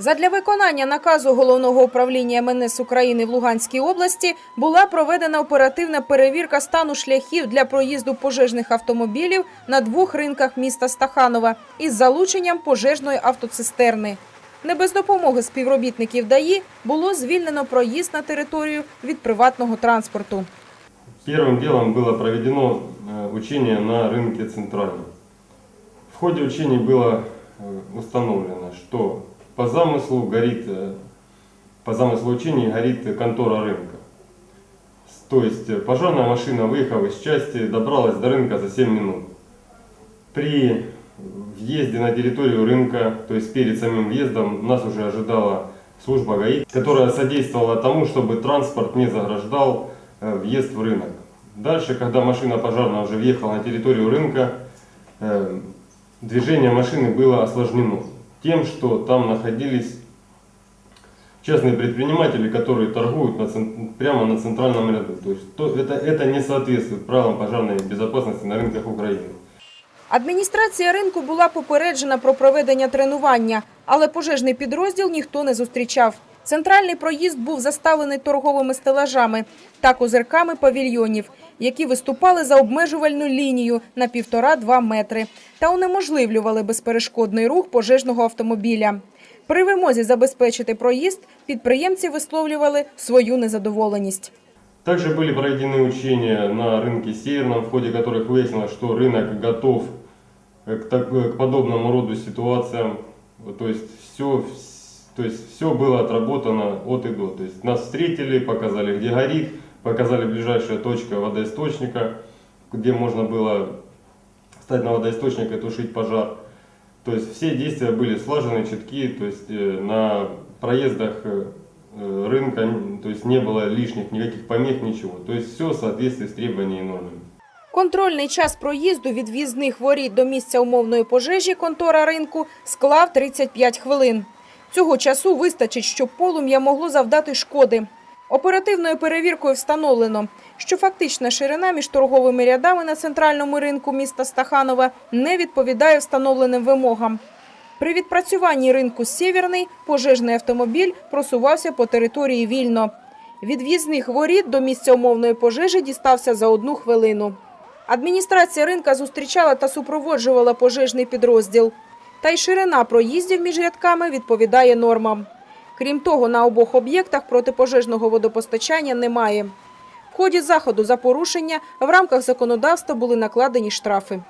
Задля виконання наказу головного управління МНС України в Луганській області була проведена оперативна перевірка стану шляхів для проїзду пожежних автомобілів на двох ринках міста Стаханова із залученням пожежної автоцистерни. Не без допомоги співробітників ДАІ було звільнено проїзд на територію від приватного транспорту. Первым делом было проведено э, учение на рынке Центральном. В ходе учений было э, установлено, что по замыслу горит, э, по замыслу учений горит контора рынка. То есть э, пожарная машина, выехав из части, добралась до рынка за 7 минут. При въезде на территорию рынка, то есть перед самим въездом, нас уже ожидала служба ГАИ, которая содействовала тому, чтобы транспорт не заграждал э, въезд в рынок. Дальше, когда машина пожарная уже въехала на территорию рынка, движение машины было осложнено тем, что там находились частные предприниматели, которые торгуют на цен- прямо на центральном ряду. То есть то- это, это не соответствует правилам пожарной безопасности на рынках Украины. Адміністрація ринку була попереджена про проведення тренування, але пожежний підрозділ ніхто не зустрічав. Центральний проїзд був заставлений торговими стелажами та козирками павільйонів, які виступали за обмежувальну лінію на півтора-два метри та унеможливлювали безперешкодний рух пожежного автомобіля. При вимозі забезпечити проїзд підприємці висловлювали свою незадоволеність. Также были проведены учения на рынке Северном, в ходе которых выяснилось, что рынок готов э, к, так- к подобному роду ситуациям. То есть все, то есть все было отработано от и до. То есть нас встретили, показали, где горит, показали ближайшая точка водоисточника, где можно было встать на водоисточник и тушить пожар. То есть все действия были слажены, четкие, то есть э, на проездах э, э, рынка н- то есть не было лишних никаких помех, ничего. То есть все в соответствии с требованиями и нормами. Контрольний час проїзду від в'їзних воріт до місця умовної пожежі контора ринку склав 35 хвилин. Цього часу вистачить, щоб полум'я могло завдати шкоди. Оперативною перевіркою встановлено, що фактична ширина між торговими рядами на центральному ринку міста Стаханова не відповідає встановленим вимогам. При відпрацюванні ринку «Сєвєрний» пожежний автомобіль просувався по території вільно. Від в'їзних воріт до місця умовної пожежі дістався за одну хвилину. Адміністрація ринка зустрічала та супроводжувала пожежний підрозділ. Та й ширина проїздів між рядками відповідає нормам. Крім того, на обох об'єктах протипожежного водопостачання немає. В ході заходу за порушення в рамках законодавства були накладені штрафи.